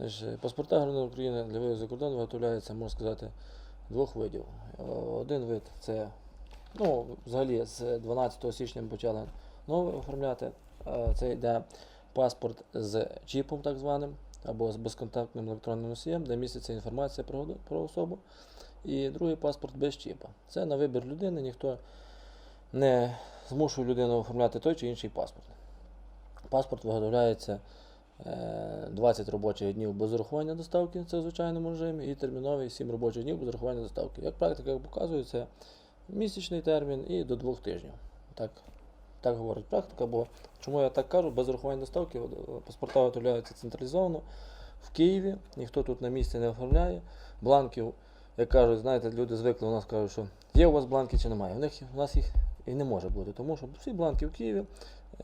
Значить, паспорта громадян України для виїзду за кордон виготовляються, можна сказати, двох видів. Е, Один вид це, ну, взагалі, з 12 січня почали нове оформляти. Е, Це йде паспорт з чіпом, так званим, або з безконтактним електронним носієм, де міститься інформація про, про особу. І другий паспорт без чіпа. Це на вибір людини, ніхто не змушує людину оформляти той чи інший паспорт. Паспорт виготовляється е, 20 робочих днів без урахування доставки, це в звичайному режимі, і терміновий 7 робочих днів без урахування доставки. Як практика показує, це місячний термін і до двох тижнів. Так, так говорить практика, бо чому я так кажу, без урахування доставки е, паспорта виготовляються централізовано в Києві, ніхто тут на місці не оформляє. Бланків, як кажуть, знаєте, люди звикли у нас кажуть, що є у вас бланки чи немає. У них у нас їх і не може бути, тому що всі бланки в Києві.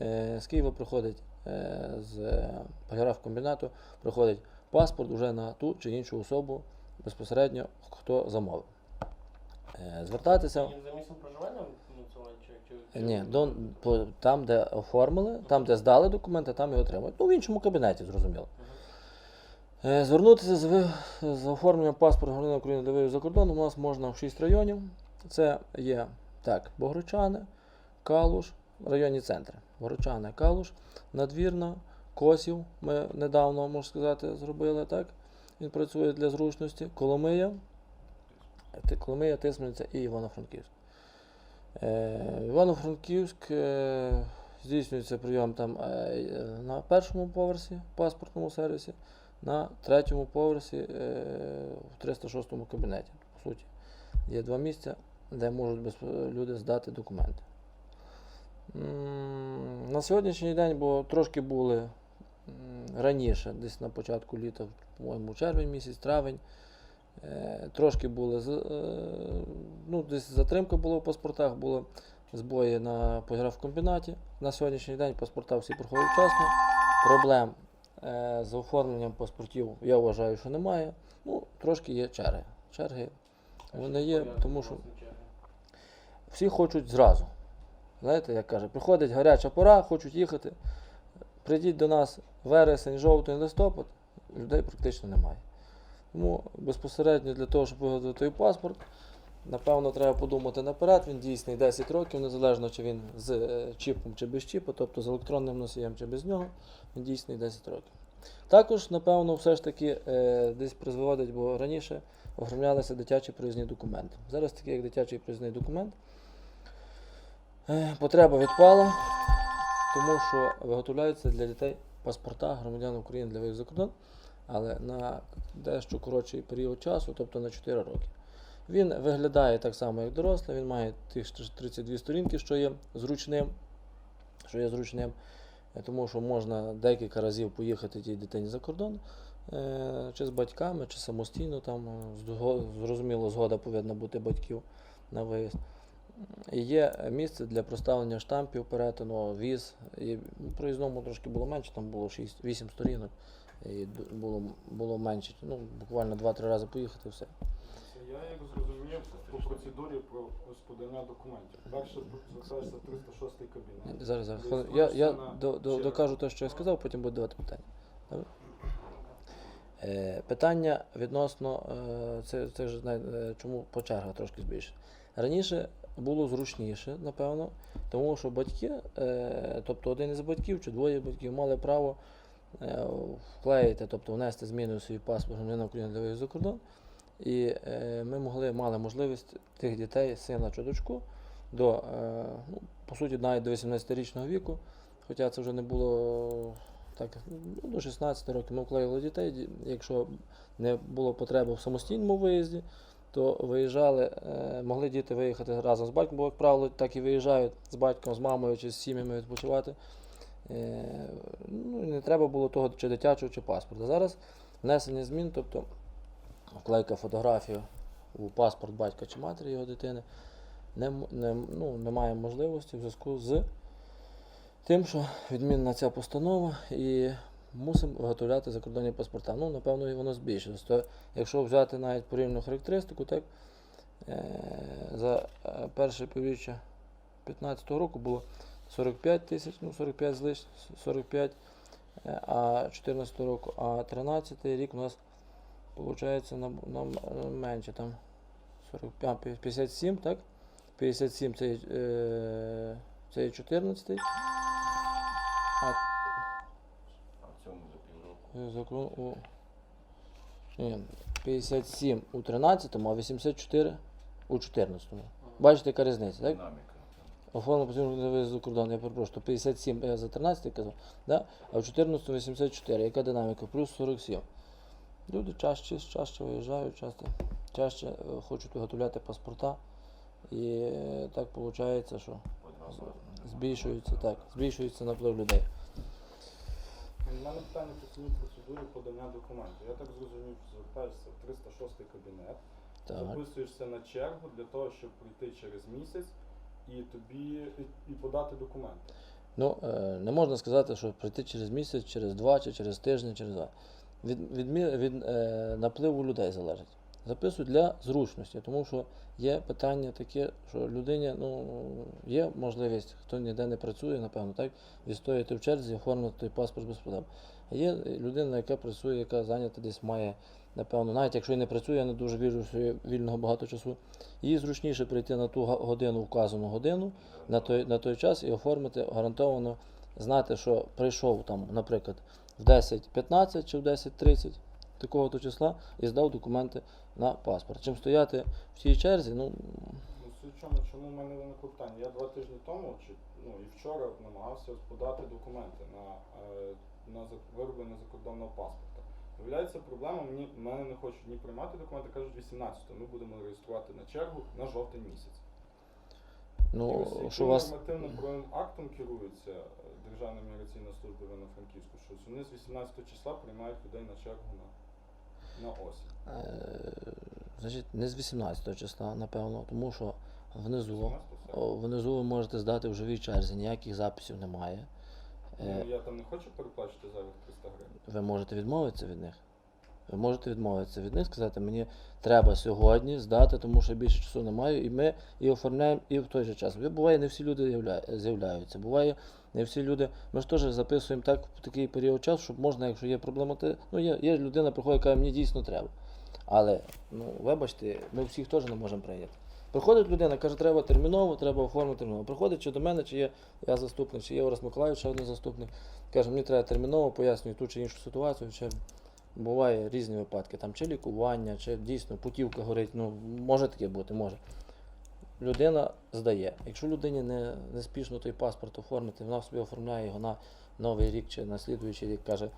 Е, з Києва приходить е, з поліграфкомбінату, приходить паспорт уже на ту чи іншу особу безпосередньо, хто замовив. Е, звертатися. За місцем проживання Ні, до, по, там, де оформили, там, де здали документи, там і отримують. Ну, в іншому кабінеті, зрозуміло. Е, Звернутися з, з оформленням паспорту громадянина України для виїзду за кордоном у нас можна в 6 районів. Це є так, Богручани, Калуш, районні центри. Богручани, Калуш, Надвірна, Косів. Ми недавно, можна сказати, зробили так. Він працює для зручності. Коломия, Коломия, Тисмениця і Івано-Франківськ. Е, Івано-Франківськ е, здійснюється прийом там е, на першому поверсі в паспортному сервісі, на третьому поверсі е, в 306 кабінеті. По суті, є два місця, де можуть безп- люди здати документи. На сьогоднішній день, бо трошки були раніше, десь на початку літа, по-моєму, червень місяць, травень. Е, Трошки були е, ну, десь затримка була в паспортах, були збої на поліграфкомбінаті. На сьогоднішній день паспорта всі проходять вчасно. Проблем е, з оформленням паспортів я вважаю, що немає. Ну, трошки є черги. Черги вони є, тому що всі хочуть зразу. Знаєте, як каже, приходить гаряча пора, хочуть їхати. Прийдіть до нас вересень, жовтий, листопад, людей практично немає. Тому безпосередньо для того, щоб виготовити паспорт, напевно, треба подумати наперед. Він дійсний 10 років, незалежно чи він з е, чіпом чи без чіпу, тобто з електронним носієм чи без нього, він дійсний 10 років. Також, напевно, все ж таки е, десь призводить, бо раніше оформлялися дитячі проїзні документи. Зараз такий як дитячий проїзний документ. Е, потреба відпала, тому що виготовляються для дітей паспорта громадян України для виїзду за кордон, але на дещо коротший період часу, тобто на 4 роки. Він виглядає так само, як дорослий, він має тих 32 сторінки, що є зручним, що є зручним, е, тому що можна декілька разів поїхати тій дитині за кордон, е, чи з батьками, чи самостійно, там зрозуміло, згода повинна бути батьків на виїзд. Є місце для проставлення штампів перетину, віз. І проїзному трошки було менше, там було 6, 8 сторінок. І було, було менше. Ну, буквально 2-3 рази поїхати все. Я як зрозумів по процедурі про подання документів. Перше звертаєшся 306 кабінет. Зараз, зараз. Хвилин. Я, я до, до, докажу те, що я сказав, потім буду давати питання. Добре? Е, питання відносно, е, це, це ж знає, е, чому по чергах трошки збільшити. Раніше було зручніше, напевно, тому що батьки, е, тобто один із батьків чи двоє батьків мали право е, вклеїти, тобто внести зміни у свій паспорт громадянина України для виїзду за кордон. І е, ми могли, мали можливість тих дітей, сина чи дочку, до, ну, по суті, навіть до 18-річного віку, хоча це вже не було так, ну, до 16 років ми вклеїли дітей. Якщо не було потреби в самостійному виїзді, то виїжджали, е, могли діти виїхати разом з батьком, бо, як правило, так і виїжджають з батьком, з мамою чи з сім'ями відпочивати. Е, ну, не треба було того чи дитячого, чи паспорта. Зараз внесення змін, тобто вклейка фотографії у паспорт батька чи матері його дитини, не, не, ну, немає можливості в зв'язку з тим, що відмінна ця постанова і мусимо виготовляти закордонні паспорта. Ну, напевно, воно збільшилось. То, якщо взяти навіть порівняну характеристику, так, е, за е, перше півріччя 2015 року було 45 тисяч, ну 45 з лиш, 45 Е, А 14 року, а 13 рік у нас виходить нам, нам менше там 45, 57, так? 57 це, це 14. А А закон у. Ні, 57 у 13, а 84 у 14. Бачите, яка різниця, так? Динаміка. Оформлено виїзд за кордон, я перепрошую, 57 я за 13 казав, да? а в 14 84. Яка динаміка? Плюс 47. Люди чаще, чаще виїжджають, часто, чаще е, хочуть виготовляти паспорта. І е, так виходить, що збільшується, так, збільшується наплив людей. Мене питання по самій процедурі подання документів. Я так зрозумів, що звертаєшся в 306 кабінет, Так. записуєшся на чергу для того, щоб прийти через місяць і тобі і, і подати документи. Ну, е, не можна сказати, що прийти через місяць, через два чи через тиждень, через два. Від, від, мі- від е, напливу людей залежить. Записують для зручності, тому що є питання таке, що людині ну, є можливість, хто ніде не працює, напевно, так, відстояти в черзі, оформити паспорт без проблем. А є людина, яка працює, яка зайнята десь має, напевно, навіть якщо і не працює, я не дуже вірю, що є вільного багато часу. Їй зручніше прийти на ту годину, вказану годину, на той, на той час і оформити гарантовано, знати, що прийшов там, наприклад, в 10.15 чи в 10.30 такого то числа і здав документи на паспорт. Чим стояти в цій черзі, ну Ну, чому, чому в мене виникло питання? Я два тижні тому, чи ну і вчора намагався подати документи на, е, на вироблення закордонного паспорта. Виявляється, проблема мені мене не хочуть ні приймати документи, кажуть 18-го. Ми будемо реєструвати на чергу на жовтень місяць. І ну ось що вас нормативно правовим актом керується е, Державна міграційна служба Івано-Франківську, що вони з 18 числа приймають людей на чергу на, на осінь. е, значить не з 18 числа, напевно, тому що внизу, 18 все. о, внизу ви можете здати в живій черзі, ніяких записів немає. Е, Ну, я там не хочу переплачувати зайвих 300 гривень. ви можете відмовитися від них. Ви можете відмовитися від них, сказати, мені треба сьогодні здати, тому що більше часу немає, і ми і оформляємо і в той же час. Буває, не всі люди з'являються. Буває, не всі люди. Ми ж теж записуємо так в такий період часу, щоб можна, якщо є проблема, ну є, є людина, приходить, каже, мені дійсно треба. Але, ну, вибачте, ми всіх теж не можемо прийняти. Приходить людина, каже, треба терміново, треба оформити терміново. Приходить чи до мене, чи є я заступник, чи є Орес Миколаївич, ще один заступник. Каже, мені треба терміново, пояснюю ту чи іншу ситуацію, чи буває різні випадки, там чи лікування, чи дійсно путівка горить. Ну, може таке бути, може. Людина здає. Якщо людині не, не спішно той паспорт оформити, вона собі оформляє його на новий рік чи на слідуючий рік, каже,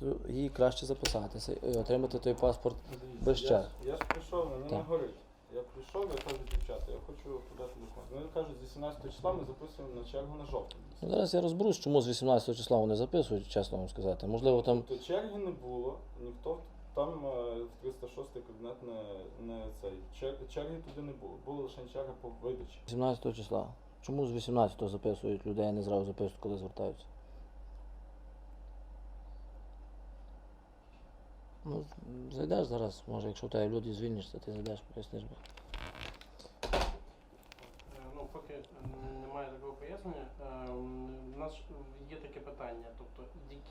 то їй краще записатися і отримати той паспорт. Без ж- я ж прийшов, мені не горить. Я прийшов, я кажу, дівчата, я хочу подати документ. Вони кажуть, з 18 числа ми записуємо на чергу на жовтень. Ну, зараз я розберусь, чому з 18 числа вони записують, чесно вам сказати. Можливо, там То черги не було, ніхто там е, в 306 кабінет не, не цей. Чер- черги туди не було. Була лише черга по видачі. 18 числа. Чому з 18 записують людей, а не зразу записують, коли звертаються? Ну, зайдеш зараз, може, якщо у тебе люди звільнишся, ти зайдеш, поясниш. Е, Ну, поки немає такого пояснення, е, у нас є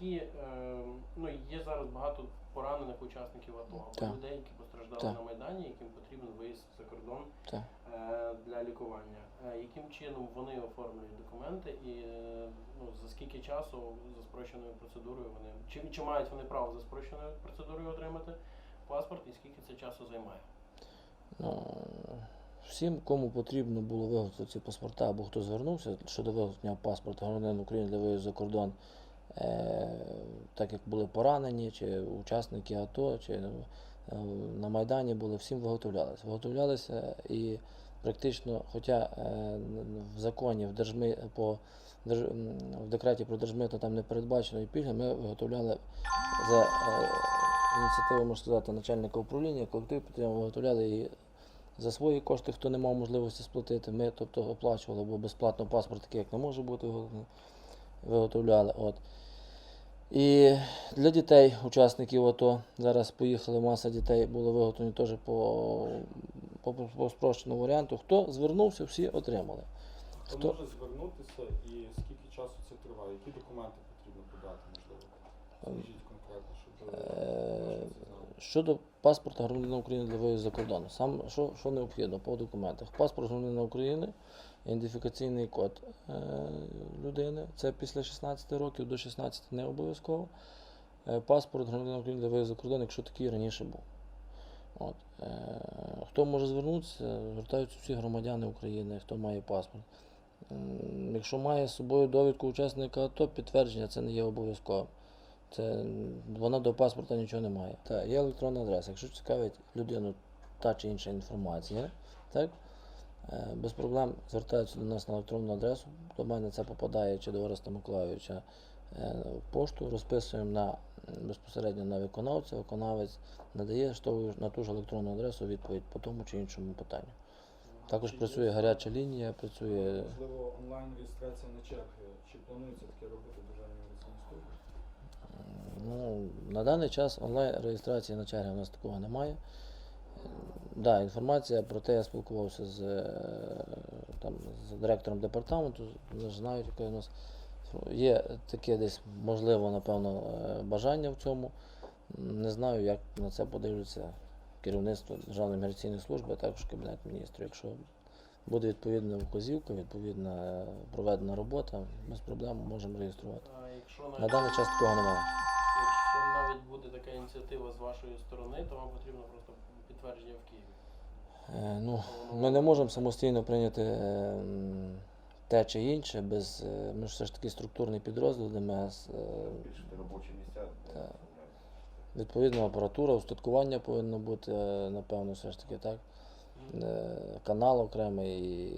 які е, ну є зараз багато поранених учасників АТО, або Так. людей, які постраждали Так. на Майдані, яким потрібен виїзд за кордон Так. е, для лікування. Е, Яким чином вони оформлюють документи і е, ну, за скільки часу за спрощеною процедурою вони чи, чи мають вони право за спрощеною процедурою отримати паспорт і скільки це часу займає? Ну, всім, кому потрібно було виготовити ці паспорта, або хто звернувся щодо виготовлення паспорта громадянина України для виїзду за кордон, так як були поранені, чи учасники АТО, чи е, на Майдані були, всім виготовлялися. Виготовлялися і практично, хоча е, в законі в держми по в декреті про держмитно там не передбачено і пільги, ми виготовляли за е, ініціативою, можна сказати, начальника управління, колектив підтримав, виготовляли і за свої кошти, хто не мав можливості сплатити, ми тобто оплачували, бо безплатно паспорт такий, як не може бути, виготовлений, виготовляли. От. І для дітей, учасників АТО, зараз поїхали маса дітей, було виготовлені теж по, по, по спрощеному варіанту. Хто звернувся, всі отримали. Хто Хто? може звернутися і скільки часу це триває? Які документи потрібно подати, можливо? Скажіть конкретно, щоб Е, знав. Щодо паспорта громадянина України для виїзду за кордон, сам що, що необхідно по документах? Паспорт громадянина України, ідентифікаційний код е, людини, це після 16 років до 16 не обов'язково. Е, паспорт громадянина України для виїзду за кордон, якщо такий раніше був. От. Е, хто може звернутися? Звертаються всі громадяни України, хто має паспорт. М, Якщо має з собою довідку учасника АТО, підтвердження це не є обов'язковим. Це вона до паспорта нічого не має. Так, є електронна адреса. Якщо цікавить людину та чи інша інформація, так, е, без проблем звертаються до нас на електронну адресу. До мене це попадає чи до Ореста Миколайовича е, в пошту, розписуємо на, безпосередньо на виконавця, виконавець надає на ту ж електронну адресу відповідь по тому чи іншому питанню. Також Чи працює є- гаряча лінія, працює. Можливо, онлайн реєстрація на черги. Чи планується таке робити в Державній міграційній службі? Ну, на даний час онлайн реєстрації на черги у нас такого немає. Да, інформація про те, я спілкувався з, е, там, з директором департаменту, знають, яке у нас є таке десь, можливо, напевно, е, бажання в цьому. Не знаю, як на це подивляться керівництво Державної міграційної служби, а також Кабінет міністрів. Якщо буде відповідна вказівка, відповідна е, проведена робота, без проблем можемо реєструвати. На даний час такого немає. Навіть буде така ініціатива з вашої сторони, то вам потрібно просто підтвердження в Києві. Е, Ну, ми не можемо самостійно прийняти е, те чи інше без. е, Ми ж все ж таки структурний підрозділ ДМС. е, Збільшити робочі місця. де Відповідна апаратура, устаткування повинно бути, напевно, все ж таки, так. Канал окремий,